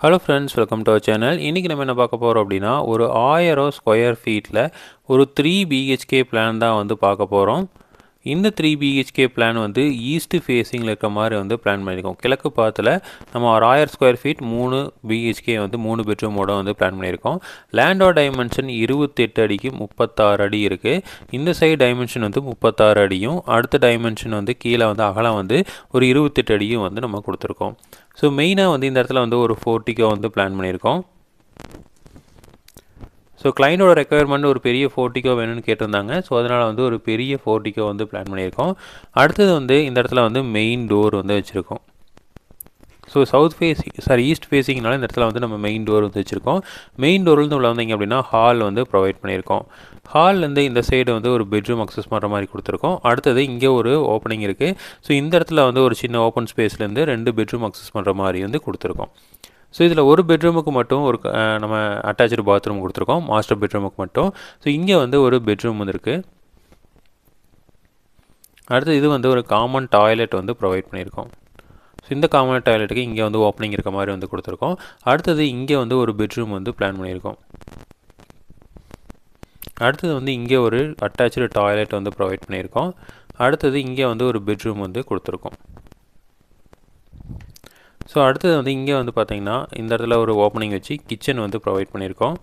Hello friends welcome to our channel இன்றைக்கி நம்ம என்ன பார்க்க போகிறோம் அப்படின்னா ஒரு ஆயிரம் ஸ்கொயர் ஃபீட்டில் ஒரு த்ரீ பிஹெச்கே பிளான் தான் வந்து பார்க்க போகிறோம் இந்த த்ரீ பிஹெச்கே பிளான் வந்து ஈஸ்ட் ஃபேஸிங்கில் இருக்க மாதிரி வந்து பிளான் பண்ணியிருக்கோம். கிழக்கு பார்த்தில் நம்ம ஒரு ஆயிரம் ஸ்கொயர் ஃபீட் மூணு பிஹெச்கே வந்து மூணு பெட்ரூமோட வந்து பிளான் பண்ணியிருக்கோம். லேண்டோட டைமென்ஷன் இருபத்தெட்டு அடிக்கு முப்பத்தாறு அடி இருக்குது இந்த சைடு டைமென்ஷன் வந்து முப்பத்தாறு அடியும். அடுத்த டைமென்ஷன் வந்து கீழே வந்து அகலம் வந்து ஒரு இருபத்தெட்டு அடியும் வந்து நம்ம கொடுத்துருக்கோம். ஸோ மெயினாக வந்து இந்த இடத்துல வந்து ஒரு ஃபோர்ட்டிக்கோ வந்து பிளான் பண்ணியிருக்கோம். ஸோ கிளைண்டோட ரெக்குயர்மெண்ட் ஒரு பெரிய ஃபோர்ட்டிக்கோ வேணும்னு கேட்டிருந்தாங்க. ஸோ அதனால் வந்து ஒரு பெரிய ஃபோர்ட்டிக்கோ வந்து பிளான் பண்ணியிருக்கோம். அடுத்தது வந்து இந்த இடத்துல வந்து மெயின் டோர் வந்து வச்சுருக்கோம். So south facing sorry east ஃபேஸிங்னால இந்த இடத்துல வந்து நம்ம மெயின் டோர் வந்து வச்சுருக்கோம். மெயின் டோர்லேருந்து உள்ள வந்தீங்க அப்படின்னா ஹால் வந்து ப்ரொவைட் பண்ணியிருக்கோம். ஹால்லேருந்து இந்த சைடு வந்து ஒரு பெட்ரூம் அக்சஸ் பண்ணுற மாதிரி கொடுத்துருக்கோம். அடுத்தது இங்கே ஒரு ஓப்பனிங் இருக்குது ஸோ இந்த இடத்துல வந்து ஒரு சின்ன ஓப்பன் ஸ்பேஸ்லேருந்து ரெண்டு பெட்ரூம் அக்சஸ் பண்ணுற மாதிரி வந்து கொடுத்துருக்கோம். ஸோ இதில் ஒரு பெட்ரூமுக்கு மட்டும் ஒரு நம்ம அட்டாச்சு பாத்ரூம் கொடுத்துருக்கோம். மாஸ்டர் பெட்ரூமுக்கு மட்டும். ஸோ இங்கே வந்து ஒரு பெட்ரூம் வந்து இருக்குது அடுத்து இது வந்து ஒரு காமன் டாய்லெட் வந்து ப்ரொவைட் பண்ணியிருக்கோம். ஸோ இந்த காமன் டாய்லெட்டுக்கு இங்கே வந்து ஓப்பனிங் இருக்க மாதிரி வந்து கொடுத்துருக்கோம். அடுத்தது இங்கே வந்து ஒரு பெட்ரூம் வந்து பிளான் பண்ணியிருக்கோம். அடுத்தது வந்து இங்கே ஒரு அட்டாச்சு டாய்லெட் வந்து ப்ரொவைட் பண்ணியிருக்கோம். அடுத்தது இங்கே வந்து ஒரு பெட்ரூம் வந்து கொடுத்துருக்கோம். ஸோ அடுத்தது வந்து இங்கே வந்து பார்த்தீங்கன்னா இந்த இடத்துல ஒரு ஓப்பனிங் வச்சு கிச்சன் வந்து ப்ரொவைட் பண்ணியிருக்கோம்.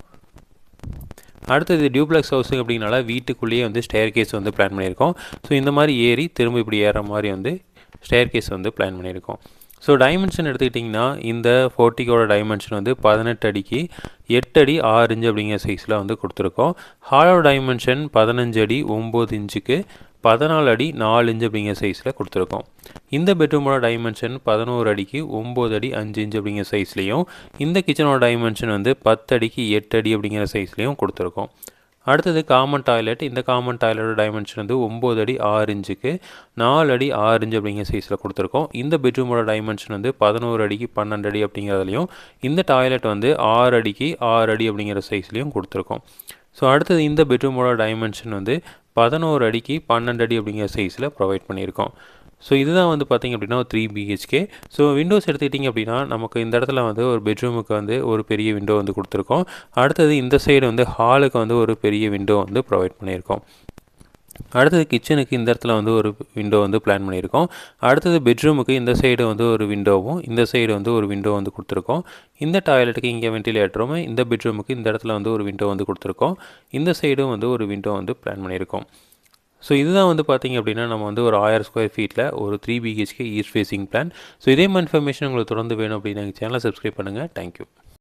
அடுத்தது டியூப்ளெக்ஸ் ஹவுஸுங்க அப்படின்னால வீட்டுக்குள்ளேயே வந்து ஸ்டேர் கேஸ் வந்து பிளான் பண்ணியிருக்கோம். ஸோ இந்த மாதிரி ஏறி திரும்ப இப்படி ஏற மாதிரி வந்து ஸ்டேர் கேஸ் வந்து பிளான் பண்ணியிருக்கோம். ஸோ டைமென்ஷன் எடுத்துக்கிட்டிங்கன்னா இந்த ஃபோர்ட்டிக்கோட டைமென்ஷன் வந்து பதினெட்டு அடிக்கு எட்டு அடி ஆறு இன்ச்சு அப்படிங்கிற சைஸில் வந்து கொடுத்துருக்கோம். ஹாலோட டைமென்ஷன் பதினஞ்சு அடி ஒம்பது இன்ச்சுக்கு பதினாலு அடி நாலு இன்ச்சு அப்படிங்கிற சைஸில் கொடுத்துருக்கோம். இந்த பெட்ரூமோட டைமென்ஷன் பதினோரு அடிக்கு ஒம்பது அடி அஞ்சு இன்ச்சு அப்படிங்கிற சைஸ்லேயும் இந்த கிச்சனோட டைமென்ஷன் வந்து பத்து அடிக்கு எட்டு அடி அப்படிங்கிற சைஸ்லேயும் கொடுத்துருக்கோம். அடுத்தது காமன் டாய்லெட் இந்த காமன் டாய்லெட்டோட டைமென்ஷன் வந்து ஒம்பது அடி ஆறு இன்ச்சுக்கு நாலு அடி ஆறு இன்ச்சு அப்படிங்கிற சைஸில் கொடுத்துருக்கோம். இந்த பெட்ரூமோட டைமென்ஷன் வந்து பதினோரு அடிக்கு பன்னெண்டு அடி அப்படிங்கிறதுலையும் இந்த டாய்லெட் வந்து ஆறு அடிக்கு ஆறு அடி அப்படிங்கிற சைஸ்லேயும் கொடுத்துருக்கோம். ஸோ அடுத்தது இந்த பெட்ரூமோட டைமென்ஷன் வந்து பதினோரு அடிக்கு பன்னெண்டு அடி அப்படிங்கிற சைஸில் ப்ரொவைட் பண்ணியிருக்கோம். ஸோ இதுதான் வந்து பார்த்திங்க அப்படின்னா ஒரு த்ரீ பிஹெச்கே ஸோ விண்டோஸ் எடுத்துக்கிட்டிங்க அப்படின்னா நமக்கு இந்த இடத்துல வந்து ஒரு பெட்ரூமுக்கு வந்து ஒரு பெரிய விண்டோ வந்து கொடுத்துருக்கோம். அடுத்தது இந்த சைடு வந்து ஹாலுக்கு வந்து ஒரு பெரிய விண்டோ வந்து ப்ரொவைட் பண்ணியிருக்கோம். அடுத்தது கிச்சனுக்கு இந்த இடத்துல வந்து ஒரு விண்டோ வந்து பிளான் பண்ணியிருக்கோம். அடுத்தது பெட்ரூமுக்கு இந்த சைடு வந்து ஒரு விண்டோவும் இந்த சைடு வந்து ஒரு விண்டோ வந்து கொடுத்துருக்கோம். இந்த டாய்லெட்டுக்கு இங்கே வென்டிலேட்டரும் இந்த பெட்ரூமுக்கு இந்த இடத்துல வந்து ஒரு விண்டோ வந்து கொடுத்துருக்கோம். இந்த சைடும் வந்து ஒரு விண்டோ வந்து பிளான் பண்ணியிருக்கோம். ஸோ இதுதான் வந்து பார்த்திங்க அப்படின்னா நம்ம வந்து ஒரு ஆயிரம் ஸ்கொயர் ஃபீட்டில் ஒரு three BHK east facing plan so இதே மாதிரி இன்ஃபர்மேஷன் உங்களுக்கு தொடர்ந்து வேணும் அப்படின்னு எங்கள் சேனலை சப்ஸ்கிரைப் பண்ணுங்கள் தேங்க்யூ